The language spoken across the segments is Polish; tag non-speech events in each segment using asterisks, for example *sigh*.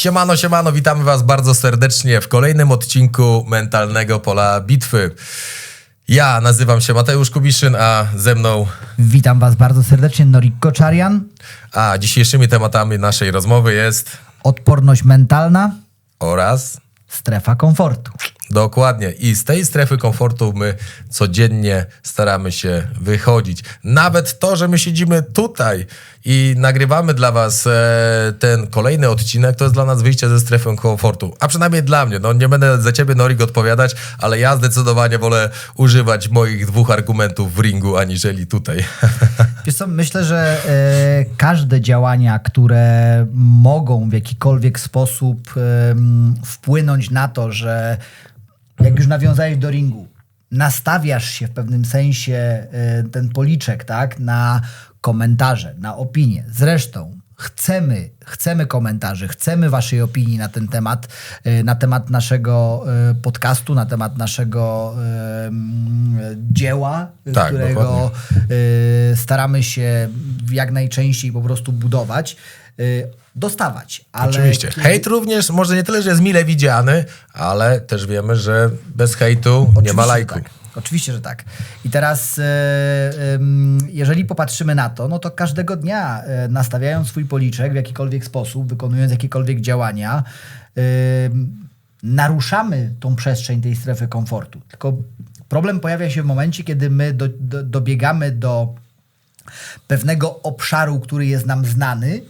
Siemano, siemano, witamy was bardzo serdecznie w kolejnym odcinku Mentalnego Pola Bitwy. Ja nazywam się Mateusz Kubiszyn, a ze mną, Witam Was bardzo serdecznie, Norik Koczarian. a dzisiejszymi tematami naszej rozmowy jest Odporność mentalna, oraz strefa komfortu. Dokładnie. I z tej strefy komfortu my codziennie staramy się wychodzić. Nawet to, że my siedzimy tutaj i nagrywamy dla Was e, ten kolejny odcinek, to jest dla nas wyjście ze strefy komfortu. A przynajmniej dla mnie. No nie będę za Ciebie, Norik, odpowiadać, ale ja zdecydowanie wolę używać moich dwóch argumentów w ringu, aniżeli tutaj. *laughs* Co, myślę, że e, każde działania, które mogą w jakikolwiek sposób wpłynąć na to, że jak już nawiązałeś do ringu, nastawiasz się w pewnym sensie e, ten policzek, tak, na komentarze, na opinie. Zresztą chcemy, chcemy komentarzy, chcemy waszej opinii na ten temat, e, na temat naszego e, podcastu, na temat naszego dzieła, Tak, którego dokładnie. staramy się jak najczęściej po prostu budować, dostawać. Ale Oczywiście. kiedy- Hejt również może nie tyle, że jest mile widziany, ale też wiemy, że bez hejtu nie Oczywiście, ma że lajku. Tak. Oczywiście, że tak. I teraz, e, jeżeli popatrzymy na to, no to każdego dnia e, nastawiając swój policzek w jakikolwiek sposób, wykonując jakiekolwiek działania, naruszamy tą przestrzeń tej strefy komfortu. Tylko problem pojawia się w momencie, kiedy my do, do, dobiegamy do pewnego obszaru, który jest nam znany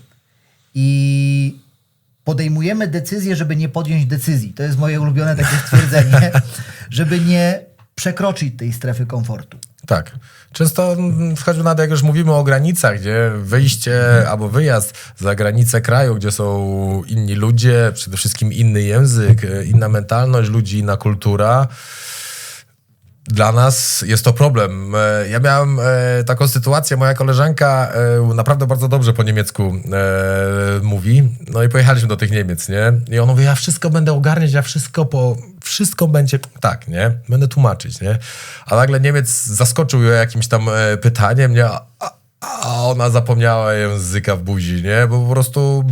i podejmujemy decyzję, żeby nie podjąć decyzji. To jest moje ulubione takie *laughs* stwierdzenie, żeby nie przekroczyć tej strefy komfortu. Tak. Często mm, choćby nawet jak już mówimy o granicach, gdzie wyjście albo wyjazd za granicę kraju, gdzie są inni ludzie, przede wszystkim inny język, e, inna mentalność ludzi, inna kultura. Dla nas jest to problem. E, Ja miałem e, taką sytuację, moja koleżanka e, naprawdę bardzo dobrze po niemiecku mówi. No i pojechaliśmy do tych Niemiec, nie? I on mówi, ja wszystko będę ogarniać, ja wszystko po... Wszystko będzie tak, nie? Będę tłumaczyć, nie? A nagle Niemiec zaskoczył ją jakimś tam pytaniem, nie? A, ona zapomniała języka w buzi, nie? Bo po prostu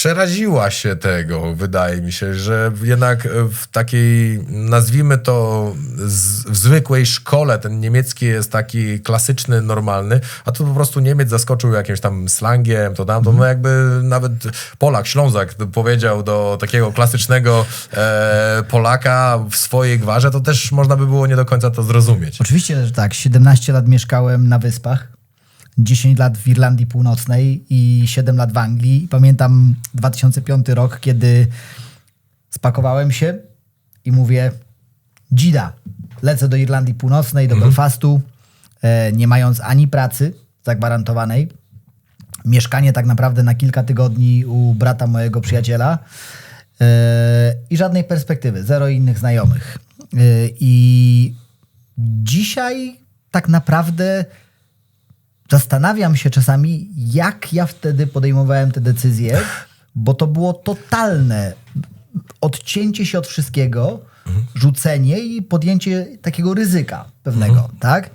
przeraziła się tego, wydaje mi się, że jednak w takiej, nazwijmy to, z, w zwykłej szkole ten niemiecki jest taki klasyczny, normalny, a tu po prostu Niemiec zaskoczył jakimś tam slangiem, to tam, to no jakby nawet Polak, Ślązak powiedział do takiego klasycznego e, Polaka w swojej gwarze, to też można by było nie do końca to zrozumieć. Oczywiście, że tak. 17 lat mieszkałem na Wyspach, 10 lat w Irlandii Północnej i 7 lat w Anglii. Pamiętam 2005 rok, kiedy spakowałem się i mówię dzida, lecę do Irlandii Północnej, do Belfastu, e, nie mając ani pracy zagwarantowanej, mieszkanie tak naprawdę na kilka tygodni u brata mojego przyjaciela e, i żadnej perspektywy, zero innych znajomych. E, I dzisiaj tak naprawdę zastanawiam się czasami, jak ja wtedy podejmowałem te decyzje, bo to było totalne odcięcie się od wszystkiego, rzucenie i podjęcie takiego ryzyka pewnego, tak?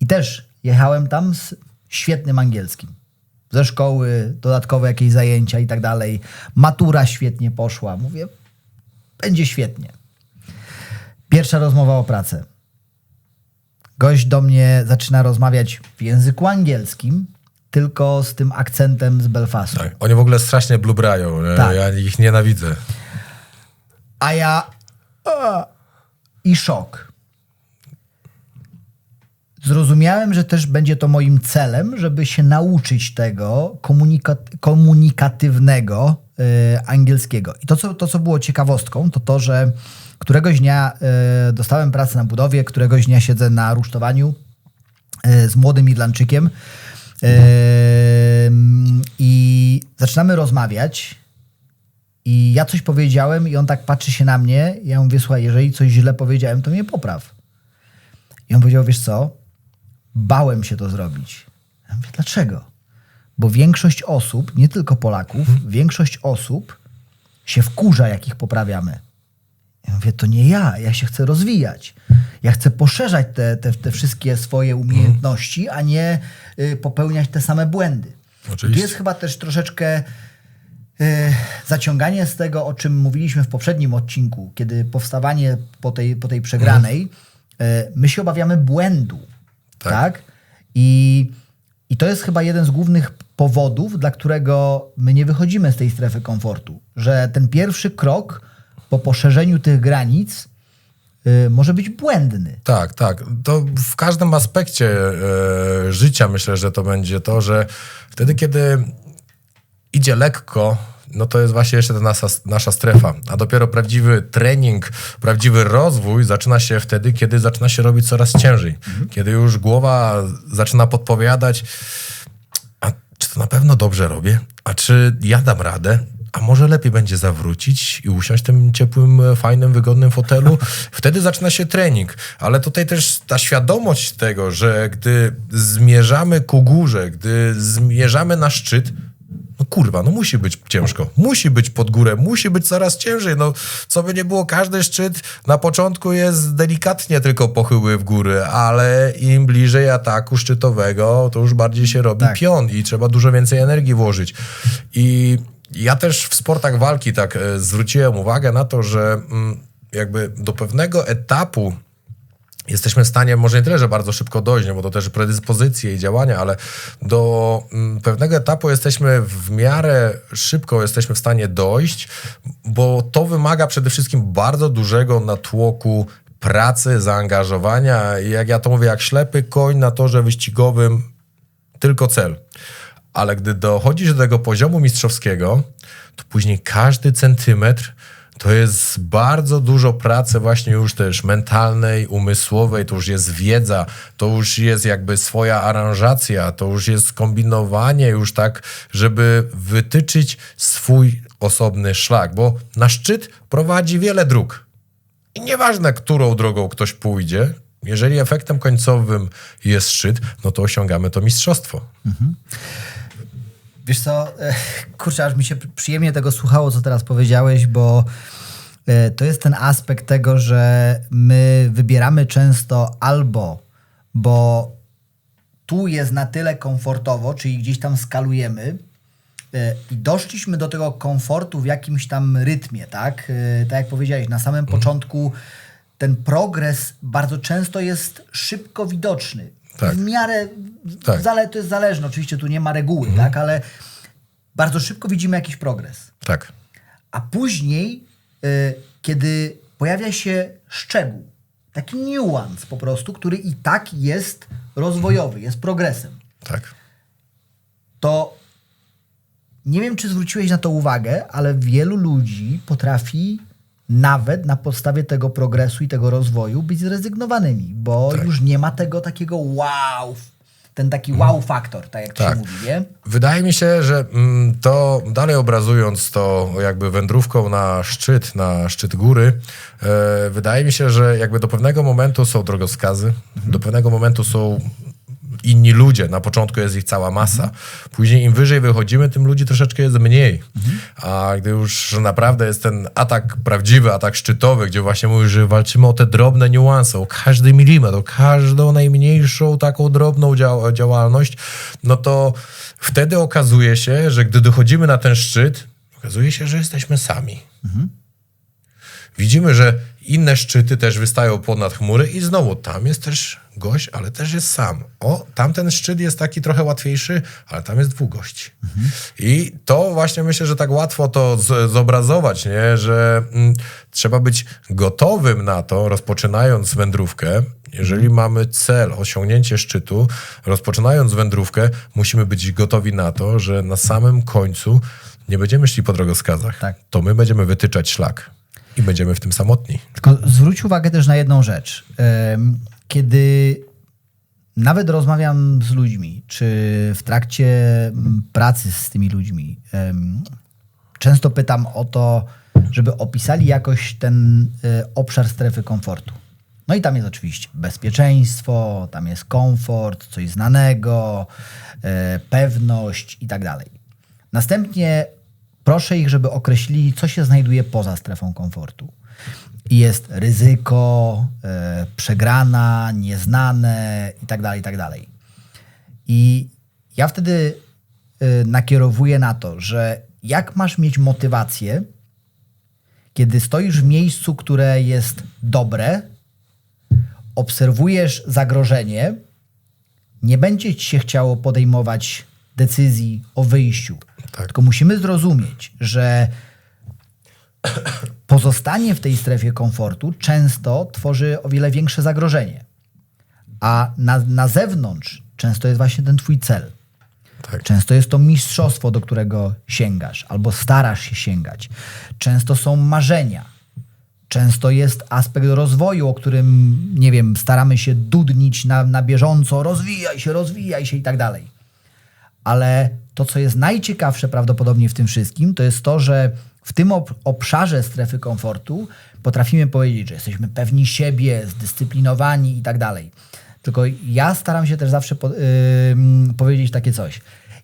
I też jechałem tam z świetnym angielskim. Ze szkoły, dodatkowe jakieś zajęcia i tak dalej. Matura świetnie poszła. Mówię, będzie świetnie. Pierwsza rozmowa o pracę. Gość do mnie zaczyna rozmawiać w języku angielskim, tylko z tym akcentem z Belfastu. Tak. Oni w ogóle strasznie blubrają? Tak. ja ich nienawidzę. A ja. I szok. Zrozumiałem, że też będzie to moim celem, żeby się nauczyć tego komunikat- komunikatywnego y, angielskiego. I to co, to, co było ciekawostką, to to, że któregoś dnia y, dostałem pracę na budowie, któregoś dnia siedzę na rusztowaniu y, z młodym Irlandczykiem Ym, i zaczynamy rozmawiać i ja coś powiedziałem i on tak patrzy się na mnie i ja mówię, słuchaj, jeżeli coś źle powiedziałem, to mnie popraw. I on powiedział, wiesz co, bałem się to zrobić. Ja mówię, dlaczego? Bo większość osób, nie tylko Polaków, większość osób się wkurza, jak ich poprawiamy. Ja mówię, to nie ja, ja się chcę rozwijać. Ja chcę poszerzać te, te, te wszystkie swoje umiejętności, a nie y, popełniać te same błędy. Oczywiście. Tu jest chyba też troszeczkę e, zaciąganie z tego, o czym mówiliśmy w poprzednim odcinku, kiedy powstawanie po tej, po tej przegranej, e, my się obawiamy błędu. Tak. Tak. I, I to jest chyba jeden z głównych powodów, dla którego my nie wychodzimy z tej strefy komfortu. Że ten pierwszy krok po poszerzeniu tych granic y, może być błędny. Tak, tak. To w każdym aspekcie e, życia myślę, że to będzie to, że wtedy, kiedy idzie lekko, no to jest właśnie jeszcze ta nasza, nasza strefa. A dopiero prawdziwy trening, prawdziwy rozwój zaczyna się wtedy, kiedy zaczyna się robić coraz ciężej. Kiedy już głowa zaczyna podpowiadać, a czy to na pewno dobrze robię? A czy ja dam radę? A może lepiej będzie zawrócić i usiąść w tym ciepłym, e, fajnym, wygodnym fotelu? *laughs* Wtedy zaczyna się trening. Ale tutaj też ta świadomość tego, że gdy zmierzamy ku górze, gdy zmierzamy na szczyt, no kurwa, no musi być ciężko. Musi być pod górę, musi być coraz ciężej. No, co by nie było, każdy szczyt na początku jest delikatnie tylko pochyły w górę, ale im bliżej ataku szczytowego, to już bardziej się robi Tak. pion i trzeba dużo więcej energii włożyć. I ja też w sportach walki tak e, zwróciłem uwagę na to, że mm, jakby do pewnego etapu jesteśmy w stanie, może nie tyle, że bardzo szybko dojść, nie, bo to też predyspozycje i działania, ale do mm, pewnego etapu jesteśmy w miarę szybko jesteśmy w stanie dojść, bo to wymaga przede wszystkim bardzo dużego natłoku pracy, zaangażowania jak ja to mówię, jak ślepy koń na torze wyścigowym, tylko cel. Ale gdy dochodzisz do tego poziomu mistrzowskiego, to później każdy centymetr to jest bardzo dużo pracy właśnie już też mentalnej, umysłowej, to już jest wiedza, to już jest jakby swoja aranżacja, to już jest kombinowanie już tak, żeby wytyczyć swój osobny szlak, bo na szczyt prowadzi wiele dróg. I nieważne, którą drogą ktoś pójdzie, jeżeli efektem końcowym jest szczyt, no to osiągamy to mistrzostwo. Wiesz co, e, kurczę, aż mi się przyjemnie tego słuchało, co teraz powiedziałeś, bo e, to jest ten aspekt tego, że my wybieramy często albo, bo tu jest na tyle komfortowo, czyli gdzieś tam skalujemy e, i doszliśmy do tego komfortu w jakimś tam rytmie, tak? Tak jak powiedziałeś, na samym początku ten progres bardzo często jest szybko widoczny. Tak. W miarę, Tak. zale, to jest zależne, oczywiście tu nie ma reguły, tak? Ale bardzo szybko widzimy jakiś progres. Tak, A później, y, kiedy pojawia się szczegół, taki niuans po prostu, który i tak jest rozwojowy, jest progresem, tak. to nie wiem, czy zwróciłeś na to uwagę, ale wielu ludzi potrafi nawet na podstawie tego progresu i tego rozwoju być zrezygnowanymi, bo Tak. już nie ma tego takiego wow, ten taki wow faktor, tak jak Tak. się mówi, nie? Wydaje mi się, że mm, to dalej obrazując to jakby wędrówką na szczyt, na szczyt góry, e, wydaje mi się, że jakby do pewnego momentu są drogowskazy, do pewnego momentu są inni ludzie. Na początku jest ich cała masa. Później im wyżej wychodzimy, tym ludzi troszeczkę jest mniej. A gdy już naprawdę jest ten atak prawdziwy, atak szczytowy, gdzie właśnie mówisz, że walczymy o te drobne niuanse, o każdy milimetr, o każdą najmniejszą taką drobną dział- działalność, no to wtedy okazuje się, że gdy dochodzimy na ten szczyt, okazuje się, że jesteśmy sami. Widzimy, że inne szczyty też wystają ponad chmury i znowu tam jest też gość, ale też jest sam. O, tamten szczyt jest taki trochę łatwiejszy, ale tam jest dwóch gości. I to właśnie myślę, że tak łatwo to z, zobrazować, nie? że mm, trzeba być gotowym na to, rozpoczynając wędrówkę. Jeżeli mamy cel, osiągnięcie szczytu, rozpoczynając wędrówkę, musimy być gotowi na to, że na samym końcu nie będziemy szli po drogowskazach. Tak. To my będziemy wytyczać szlak i będziemy w tym samotni. Tylko zwróć uwagę też na jedną rzecz. Kiedy nawet rozmawiam z ludźmi, czy w trakcie pracy z tymi ludźmi, często pytam o to, żeby opisali jakoś ten e, obszar strefy komfortu. No i tam jest oczywiście bezpieczeństwo, tam jest komfort, coś znanego, e, pewność i tak dalej. Następnie proszę ich, żeby określili, co się znajduje poza strefą komfortu. Jest ryzyko, e, przegrana, nieznane i tak dalej, i tak dalej. I ja wtedy y, nakierowuję na to, że jak masz mieć motywację, kiedy stoisz w miejscu, które jest dobre, obserwujesz zagrożenie, nie będzie ci się chciało podejmować decyzji o wyjściu. Tak. Tylko musimy zrozumieć, że pozostanie w tej strefie komfortu często tworzy o wiele większe zagrożenie. A na, na zewnątrz często jest właśnie ten twój cel. Tak. Często jest to mistrzostwo, do którego sięgasz albo starasz się sięgać. Często są marzenia. Często jest aspekt rozwoju, o którym, nie wiem, staramy się dudnić na, na bieżąco, rozwijaj się, rozwijaj się i tak dalej. Ale to, co jest najciekawsze prawdopodobnie w tym wszystkim, to jest to, że w tym ob- obszarze strefy komfortu potrafimy powiedzieć, że jesteśmy pewni siebie, zdyscyplinowani i tak dalej. Tylko ja staram się też zawsze po, ym, powiedzieć takie coś.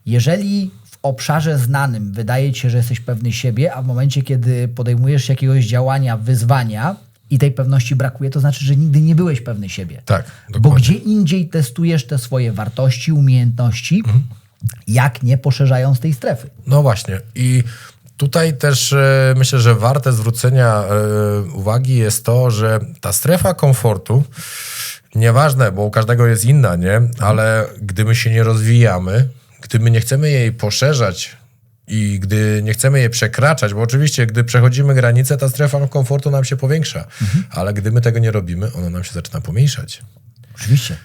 Jeżeli w obszarze znanym wydaje ci się, że jesteś pewny siebie, a w momencie, kiedy podejmujesz jakiegoś działania, wyzwania i tej pewności brakuje, to znaczy, że nigdy nie byłeś pewny siebie. Tak, Bo dokładnie. gdzie indziej testujesz te swoje wartości, umiejętności, Mhm. jak nie poszerzając tej strefy. No właśnie. I tutaj też e, myślę, że warte zwrócenia e, uwagi jest to, że ta strefa komfortu, nieważne, bo u każdego jest inna, nie? Ale gdy my się nie rozwijamy, gdy my nie chcemy jej poszerzać i gdy nie chcemy jej przekraczać, bo oczywiście, gdy przechodzimy granicę, ta strefa komfortu nam się powiększa, ale gdy my tego nie robimy, ona nam się zaczyna pomniejszać Oczywiście.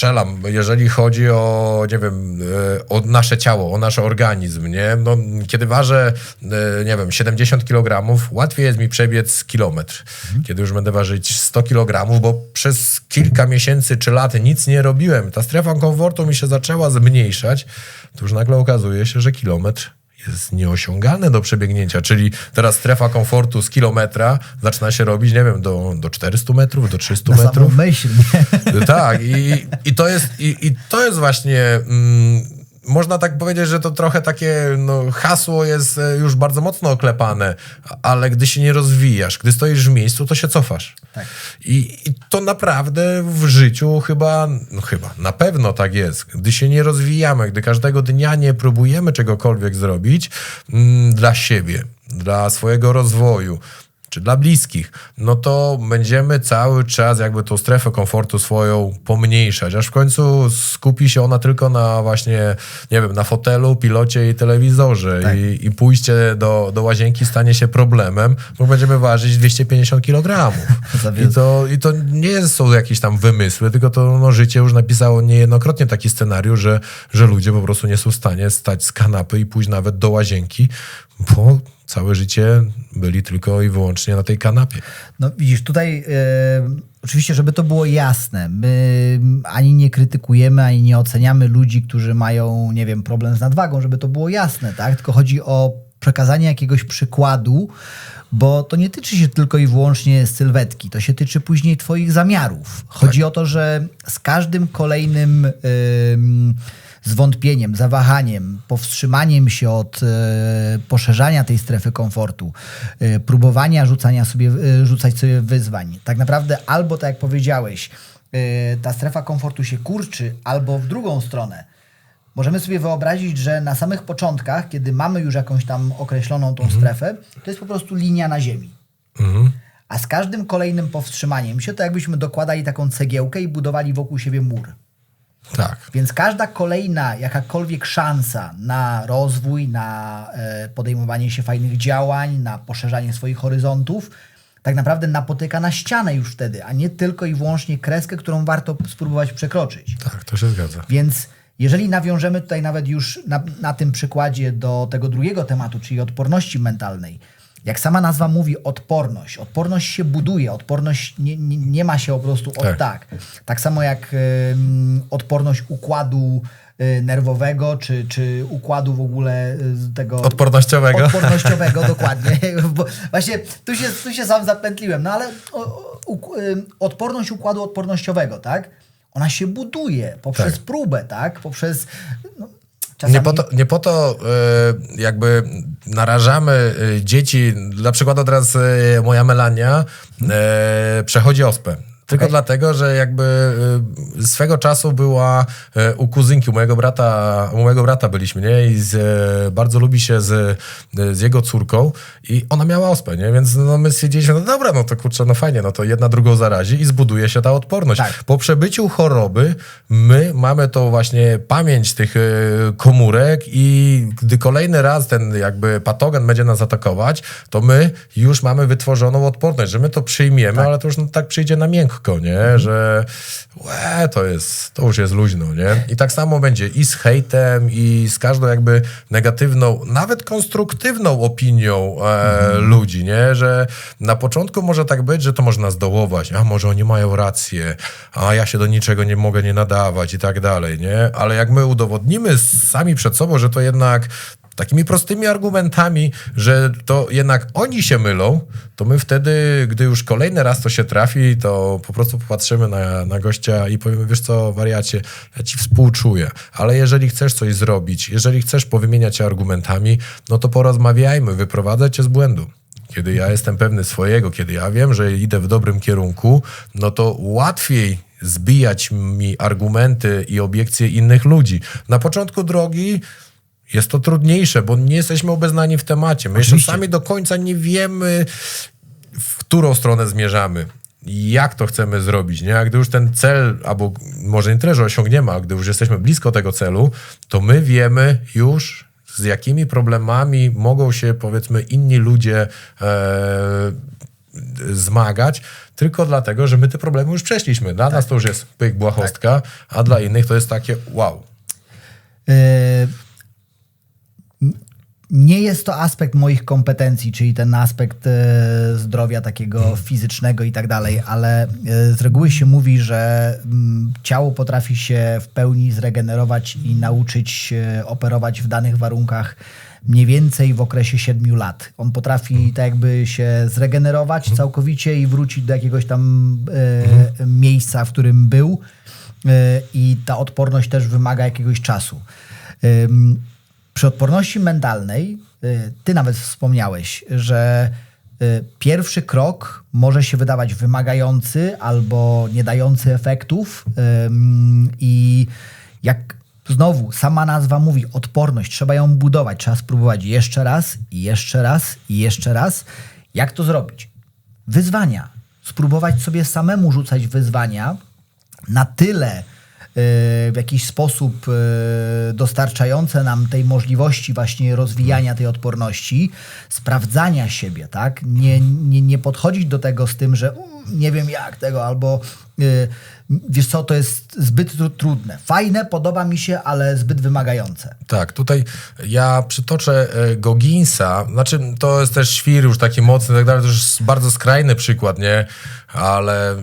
Strzelam, jeżeli chodzi o, nie wiem, e, o nasze ciało, o nasz organizm, nie? No, kiedy ważę, e, nie wiem, 70 kg, łatwiej jest mi przebiec kilometr. Kiedy już będę ważyć 100 kg, bo przez kilka miesięcy czy lat nic nie robiłem, ta strefa komfortu mi się zaczęła zmniejszać, to już nagle okazuje się, że kilometr jest nieosiągalny do przebiegnięcia, czyli teraz strefa komfortu z kilometra zaczyna się robić, nie wiem, do, do 400 metrów, do 300 Na metrów. myśl. Nie? Tak, i, i, to jest, i, i to jest właśnie. Mm, można tak powiedzieć, że to trochę takie no, hasło jest e, już bardzo mocno oklepane, ale gdy się nie rozwijasz, gdy stoisz w miejscu, to się cofasz. Tak. I, I to naprawdę w życiu chyba, no chyba, na pewno tak jest. Gdy się nie rozwijamy, gdy każdego dnia nie próbujemy czegokolwiek zrobić mm, dla siebie, dla swojego rozwoju, czy dla bliskich, no to będziemy cały czas jakby tą strefę komfortu swoją pomniejszać, aż w końcu skupi się ona tylko na właśnie, nie wiem, na fotelu, pilocie i telewizorze Tak. i, i pójście do, do łazienki stanie się problemem, bo będziemy ważyć 250 kg. *laughs* I to, I to nie są jakieś tam wymysły, tylko to no, życie już napisało niejednokrotnie taki scenariusz, że, że ludzie po prostu nie są w stanie stać z kanapy i pójść nawet do łazienki, bo całe życie byli tylko i wyłącznie na tej kanapie. No widzisz, tutaj e, oczywiście, żeby to było jasne, my ani nie krytykujemy, ani nie oceniamy ludzi, którzy mają, nie wiem, problem z nadwagą, żeby to było jasne, tak? Tylko chodzi o przekazanie jakiegoś przykładu, bo to nie tyczy się tylko i wyłącznie sylwetki, to się tyczy później twoich zamiarów. Chodzi o to, że z każdym kolejnym ym, zwątpieniem, zawahaniem, powstrzymaniem się od e, poszerzania tej strefy komfortu, e, próbowania rzucania sobie, e, rzucać sobie wyzwań. Tak naprawdę albo, tak jak powiedziałeś, ta strefa komfortu się kurczy, albo w drugą stronę. Możemy sobie wyobrazić, że na samych początkach, kiedy mamy już jakąś tam określoną tą strefę, to jest po prostu linia na ziemi. A z każdym kolejnym powstrzymaniem się, to jakbyśmy dokładali taką cegiełkę i budowali wokół siebie mur. Tak. Więc każda kolejna, jakakolwiek szansa na rozwój, na e, podejmowanie się fajnych działań, na poszerzanie swoich horyzontów, tak naprawdę napotyka na ścianę już wtedy, a nie tylko i wyłącznie kreskę, którą warto spróbować przekroczyć. Tak, to się zgadza. Więc jeżeli nawiążemy tutaj nawet już na, na tym przykładzie do tego drugiego tematu, czyli odporności mentalnej, jak sama nazwa mówi, odporność. Odporność się buduje, odporność nie, nie, nie ma się po prostu od Tak. tak. Tak samo jak ym, odporność układu y, nerwowego, czy, czy układu w ogóle y, tego... Odpornościowego. Odpornościowego, *laughs* dokładnie. Bo właśnie tu się, tu się sam zapętliłem, no ale o, uk- ym, odporność układu odpornościowego, tak? Ona się buduje poprzez Tak. próbę, tak? Poprzez... No, czasami... Nie po to, nie po to e, jakby narażamy e, dzieci, dla przykładu teraz e, moja Melania przechodzi ospę. Tylko Okej. dlatego, że jakby y, swego czasu była y, u kuzynki, u mojego brata, u mojego brata byliśmy, nie? I z, y, bardzo lubi się z, z jego córką i ona miała ospę, nie? Więc no, my stwierdziliśmy, no dobra, no to kurczę, no fajnie, no to jedna drugą zarazi i zbuduje się ta odporność. Tak. Po przebyciu choroby my mamy tą właśnie pamięć tych komórek i gdy kolejny raz ten jakby patogen będzie nas atakować, to my już mamy wytworzoną odporność, że my to przyjmiemy, ale to już no, tak przyjdzie na miękko, nie? Że łe, to jest, to już jest luźno, nie? I tak samo będzie i z hejtem, i z każdą jakby negatywną, nawet konstruktywną opinią e, ludzi, nie? Że na początku może tak być, że to można zdołować, a może oni mają rację, a ja się do niczego nie mogę nie nadawać i tak dalej, nie? Ale jak my udowodnimy sami przed sobą, że to jednak takimi prostymi argumentami, że to jednak oni się mylą, to my wtedy, gdy już kolejny raz to się trafi, to po prostu popatrzymy na, na gościa i powiemy, wiesz co, wariacie, ja ci współczuję, ale jeżeli chcesz coś zrobić, jeżeli chcesz powymieniać się argumentami, no to porozmawiajmy, wyprowadzę cię z błędu. Kiedy ja jestem pewny swojego, kiedy ja wiem, że idę w dobrym kierunku, no to łatwiej zbijać mi argumenty i obiekcje innych ludzi. Na początku drogi jest to trudniejsze, bo nie jesteśmy obeznani w temacie. My jeszcze Oczywiście. sami do końca nie wiemy, w którą stronę zmierzamy. Jak to chcemy zrobić, nie? A gdy już ten cel, albo może nie tyle, że osiągniemy, a gdy już jesteśmy blisko tego celu, to my wiemy już, z jakimi problemami mogą się, powiedzmy, inni ludzie e, zmagać, tylko dlatego, że my te problemy już przeszliśmy. Dla nas to już jest pyk, błahostka, a dla innych to jest takie wow. Yy, nie jest to aspekt moich kompetencji, czyli ten aspekt e, zdrowia takiego fizycznego i tak dalej, ale e, z reguły się mówi, że mm, ciało potrafi się w pełni zregenerować i nauczyć się operować w danych warunkach mniej więcej w okresie 7 lat. On potrafi tak jakby się zregenerować całkowicie i wrócić do jakiegoś tam e, miejsca, w którym był e, i ta odporność też wymaga jakiegoś czasu. Przy odporności mentalnej, y, ty nawet wspomniałeś, że y, pierwszy krok może się wydawać wymagający albo nie dający efektów i jak znowu sama nazwa mówi odporność, trzeba ją budować, trzeba spróbować jeszcze raz i jeszcze raz i jeszcze raz. Jak to zrobić? Wyzwania. Spróbować sobie samemu rzucać wyzwania na tyle w jakiś sposób y, dostarczające nam tej możliwości właśnie rozwijania tej odporności, sprawdzania siebie, tak? Nie, nie, nie podchodzić do tego z tym, że "U, nie wiem jak tego, albo y, wiesz co, to jest zbyt tru- trudne. Fajne, podoba mi się, ale zbyt wymagające. Tak, tutaj ja przytoczę e, Gogginsa, znaczy to jest też świr już taki mocny i tak dalej, to już bardzo skrajny przykład, nie? Ale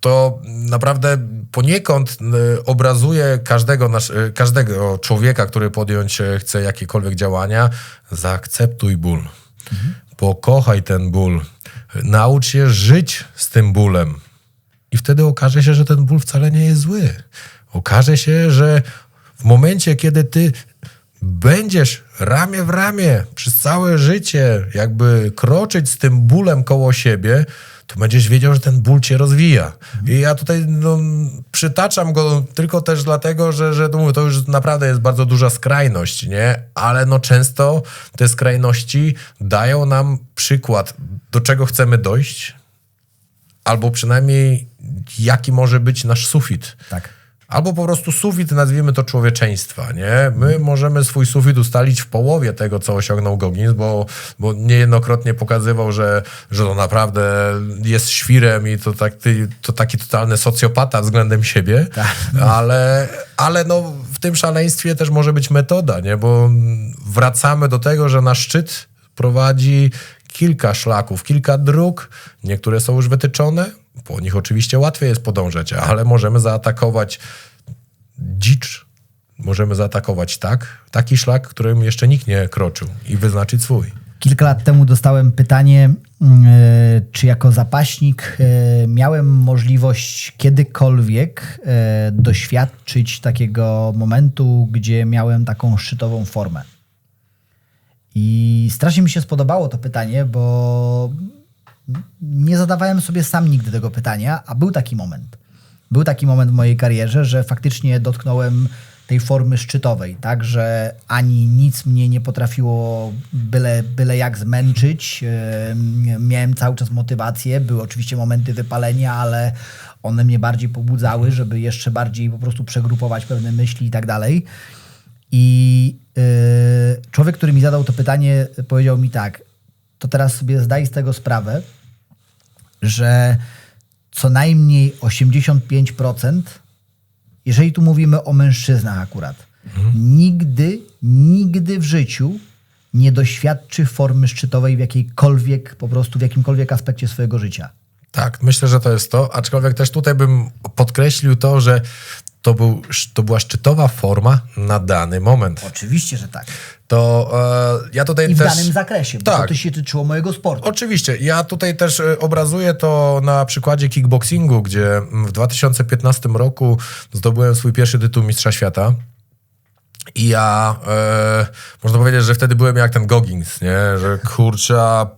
to naprawdę poniekąd e, obrazuje każdego, nasz, e, każdego człowieka, który podjąć e, chce jakiekolwiek działania. Zaakceptuj ból. Pokochaj ten ból. Naucz się żyć z tym bólem. I wtedy okaże się, że ten ból wcale nie jest zły. Okaże się, że w momencie, kiedy ty będziesz ramię w ramię przez całe życie, jakby kroczyć z tym bólem koło siebie, to będziesz wiedział, że ten ból cię rozwija. I ja tutaj no, przytaczam go tylko też dlatego, że, że to, mówię, to już naprawdę jest bardzo duża skrajność, nie? Ale no często te skrajności dają nam przykład, do czego chcemy dojść, albo przynajmniej jaki może być nasz sufit. Tak. Albo po prostu sufit, nazwijmy to człowieczeństwa, nie? My możemy swój sufit ustalić w połowie tego, co osiągnął Goggins, bo, bo niejednokrotnie pokazywał, że, że to naprawdę jest świrem i to, tak, to taki totalny socjopata względem siebie, ale, ale no, w tym szaleństwie też może być metoda, nie? Bo wracamy do tego, że na szczyt prowadzi kilka szlaków, kilka dróg. Niektóre są już wytyczone, po nich oczywiście łatwiej jest podążać, ale możemy zaatakować dzicz, możemy zaatakować tak, taki szlak, którym jeszcze nikt nie kroczył i wyznaczyć swój. Kilka lat temu dostałem pytanie, mm, e, czy jako zapaśnik e, miałem możliwość kiedykolwiek e, doświadczyć takiego momentu, gdzie miałem taką szczytową formę. I strasznie mi się spodobało to pytanie, bo nie zadawałem sobie sam nigdy tego pytania, a był taki moment. Był taki moment w mojej karierze, że faktycznie dotknąłem tej formy szczytowej, tak, że ani nic mnie nie potrafiło byle, byle jak zmęczyć. Miałem cały czas motywację, były oczywiście momenty wypalenia, ale one mnie bardziej pobudzały, żeby jeszcze bardziej po prostu przegrupować pewne myśli i tak dalej. I yy, człowiek, który mi zadał to pytanie, powiedział mi tak: To teraz sobie zdaj z tego sprawę, że co najmniej 85%, jeżeli tu mówimy o mężczyznach akurat, nigdy, nigdy w życiu nie doświadczy formy szczytowej w jakiejkolwiek, po prostu w jakimkolwiek aspekcie swojego życia. Tak, myślę, że to jest to. Aczkolwiek też tutaj bym podkreślił to, że to, był, to była szczytowa forma na dany moment. Oczywiście, że tak. To e, ja tutaj I w też... danym zakresie, bo Tak. to się tyczyło mojego sportu. Oczywiście. Ja tutaj też e, obrazuję to na przykładzie kickboxingu, gdzie mm, w 2015 roku zdobyłem swój pierwszy tytuł Mistrza Świata. I ja, e, można powiedzieć, że wtedy byłem jak ten Goggins, nie? Że kurcza,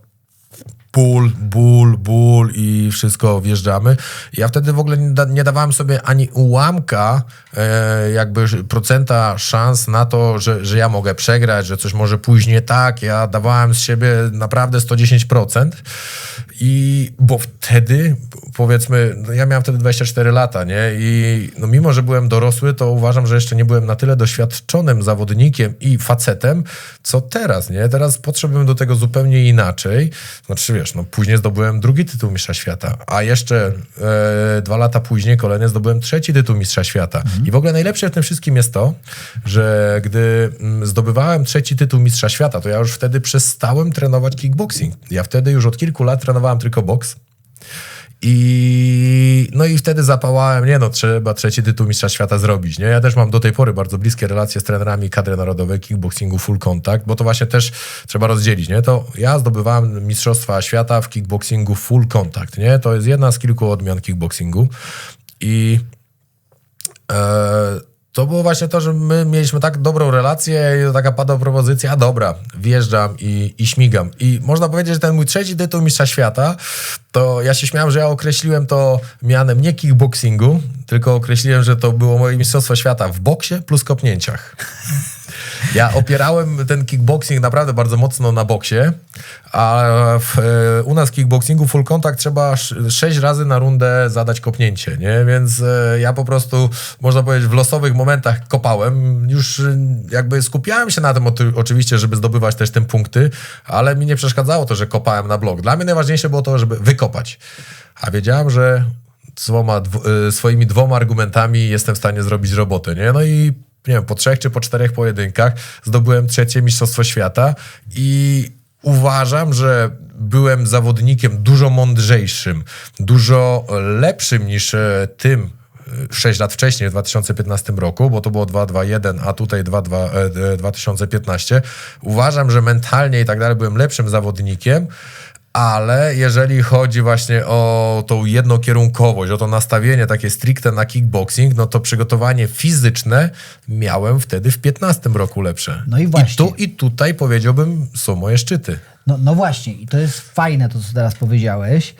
ból, ból, ból i wszystko wjeżdżamy. Ja wtedy w ogóle nie, da, nie dawałem sobie ani ułamka e, jakby procenta szans na to, że, że ja mogę przegrać, że coś może pójść nie tak. Ja dawałem z siebie naprawdę 110%. I bo wtedy, powiedzmy, no ja miałem wtedy 24 lata, nie? I no mimo, że byłem dorosły, to uważam, że jeszcze nie byłem na tyle doświadczonym zawodnikiem i facetem, co teraz, nie? Teraz podszedłbym do tego zupełnie inaczej. Znaczy, wiesz, no później zdobyłem drugi tytuł Mistrza Świata, a jeszcze e, dwa lata później kolejne zdobyłem trzeci tytuł Mistrza Świata. I w ogóle najlepsze w tym wszystkim jest to, że gdy mm, zdobywałem trzeci tytuł Mistrza Świata, to ja już wtedy przestałem trenować kickboxing. Ja wtedy już od kilku lat trenowałem tylko boks. I no i wtedy zapałałem, nie no, trzeba trzeci tytuł Mistrza Świata zrobić, nie? Ja też mam do tej pory bardzo bliskie relacje z trenerami kadry narodowej kickboxingu full contact, bo to właśnie też trzeba rozdzielić, nie? To ja zdobywałem Mistrzostwa Świata w kickboxingu full contact, nie? To jest jedna z kilku odmian kickboxingu i e, to było właśnie to, że my mieliśmy tak dobrą relację i taka padła propozycja, a dobra, wjeżdżam i, i śmigam. I można powiedzieć, że ten mój trzeci tytuł Mistrza Świata, to ja się śmiałem, że ja określiłem to mianem nie kickboxingu, tylko określiłem, że to było moje Mistrzostwo Świata w boksie plus kopnięciach. Ja opierałem ten kickboxing naprawdę bardzo mocno na boksie, a w, e, u nas w kickboxingu full contact trzeba sz- sześć razy na rundę zadać kopnięcie, nie? Więc e, ja po prostu, można powiedzieć, w losowych momentach kopałem. Już e, jakby skupiałem się na tym oczywiście, żeby zdobywać też tym punkty, ale mi nie przeszkadzało to, że kopałem na blok. Dla mnie najważniejsze było to, żeby wykopać. A wiedziałem, że dwoma, dw- y, swoimi dwoma argumentami jestem w stanie zrobić robotę, nie? No i nie wiem, po trzech czy po czterech pojedynkach zdobyłem trzecie Mistrzostwo Świata i uważam, że byłem zawodnikiem dużo mądrzejszym, dużo lepszym niż e, tym, 6 lat wcześniej, w 2015 roku, bo to było 2-2-1, a tutaj 2-2, e, e, 2015. Uważam, że mentalnie i tak dalej byłem lepszym zawodnikiem, ale jeżeli chodzi właśnie o tą jednokierunkowość, o to nastawienie takie stricte na kickboxing, no to przygotowanie fizyczne miałem wtedy w 15 roku lepsze. No i I właśnie. tu i tutaj powiedziałbym są moje szczyty. No, no właśnie, i to jest fajne to, co teraz powiedziałeś,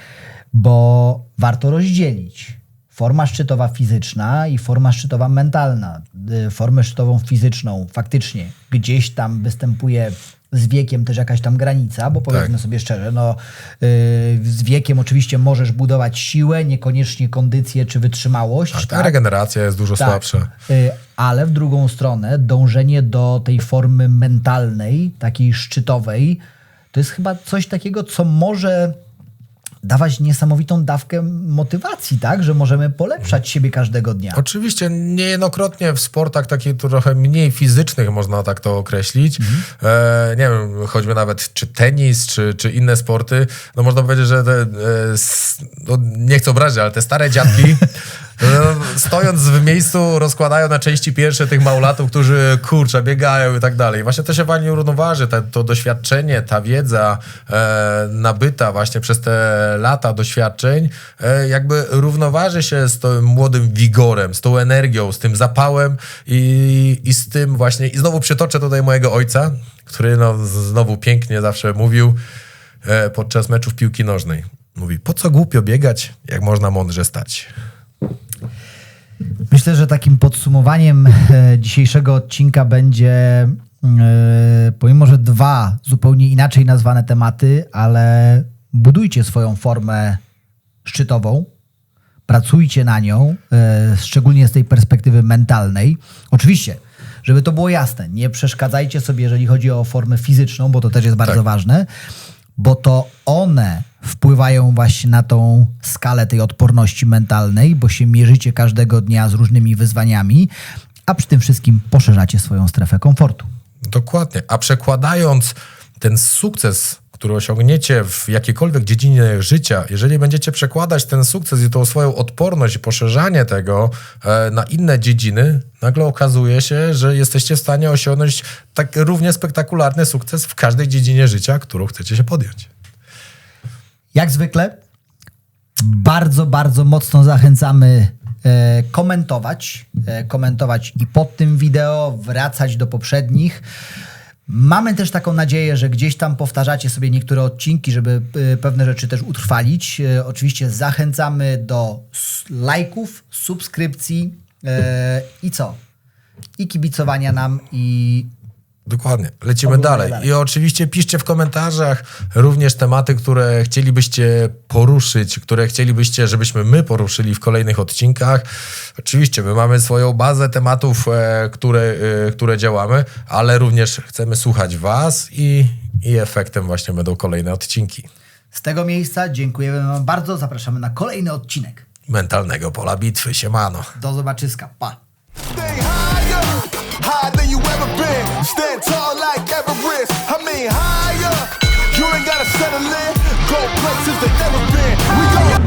bo warto rozdzielić. Forma szczytowa fizyczna i forma szczytowa mentalna. Y, Formę szczytową fizyczną faktycznie gdzieś tam występuje z wiekiem też jakaś tam granica, bo powiedzmy Tak. sobie szczerze, no, yy, z wiekiem oczywiście możesz budować siłę, niekoniecznie kondycję czy wytrzymałość. Tak, ta tak? regeneracja jest dużo Tak. słabsza. Y, Ale w drugą stronę dążenie do tej formy mentalnej, takiej szczytowej, to jest chyba coś takiego, co może dawać niesamowitą dawkę motywacji, tak? Że możemy polepszać siebie każdego dnia. Oczywiście niejednokrotnie w sportach takich trochę mniej fizycznych można tak to określić. E, nie wiem, choćby nawet czy tenis, czy, czy inne sporty, no można powiedzieć, że te, e, s, no nie chcę obrazić, ale te stare dziadki *laughs* stojąc w miejscu rozkładają na części pierwsze tych małolatów, którzy kurczę, biegają i tak dalej. Właśnie to się fajnie równoważy, te, to doświadczenie, ta wiedza e, nabyta właśnie przez te lata doświadczeń, e, jakby równoważy się z tym młodym wigorem, z tą energią, z tym zapałem i, i z tym właśnie, i znowu przytoczę tutaj mojego ojca, który no, znowu pięknie zawsze mówił e, podczas meczów piłki nożnej. Mówi, po co głupio biegać, jak można mądrze stać? Myślę, że takim podsumowaniem e, dzisiejszego odcinka będzie, e, pomimo że dwa zupełnie inaczej nazwane tematy, ale budujcie swoją formę szczytową, pracujcie na nią, e, szczególnie z tej perspektywy mentalnej. Oczywiście, żeby to było jasne, nie przeszkadzajcie sobie, jeżeli chodzi o formę fizyczną, bo to też jest bardzo Tak. ważne, bo to one wpływają właśnie na tą skalę tej odporności mentalnej, bo się mierzycie każdego dnia z różnymi wyzwaniami, a przy tym wszystkim poszerzacie swoją strefę komfortu. Dokładnie. A przekładając ten sukces, który osiągniecie w jakiejkolwiek dziedzinie życia, jeżeli będziecie przekładać ten sukces i tą swoją odporność i poszerzanie tego e, na inne dziedziny, nagle okazuje się, że jesteście w stanie osiągnąć tak równie spektakularny sukces w każdej dziedzinie życia, którą chcecie się podjąć. Jak zwykle, bardzo, bardzo mocno zachęcamy e, komentować, e, komentować i pod tym wideo, wracać do poprzednich. Mamy też taką nadzieję, że gdzieś tam powtarzacie sobie niektóre odcinki, żeby e, pewne rzeczy też utrwalić. Oczywiście zachęcamy do lajków, subskrypcji i co? I kibicowania nam i Dokładnie. Lecimy dalej. dalej. I oczywiście piszcie w komentarzach również tematy, które chcielibyście poruszyć, które chcielibyście, żebyśmy my poruszyli w kolejnych odcinkach. Oczywiście, my mamy swoją bazę tematów, e, które, e, które działamy, ale również chcemy słuchać Was i, i efektem właśnie będą kolejne odcinki z tego miejsca dziękujemy Wam bardzo. Zapraszamy na kolejny odcinek. mentalnego pola bitwy. Siemano. Do zobaczyska. Pa! Higher, than you ever been. Stand tall like Everest. I mean higher. You ain't gotta settle in. Go places they never been. We go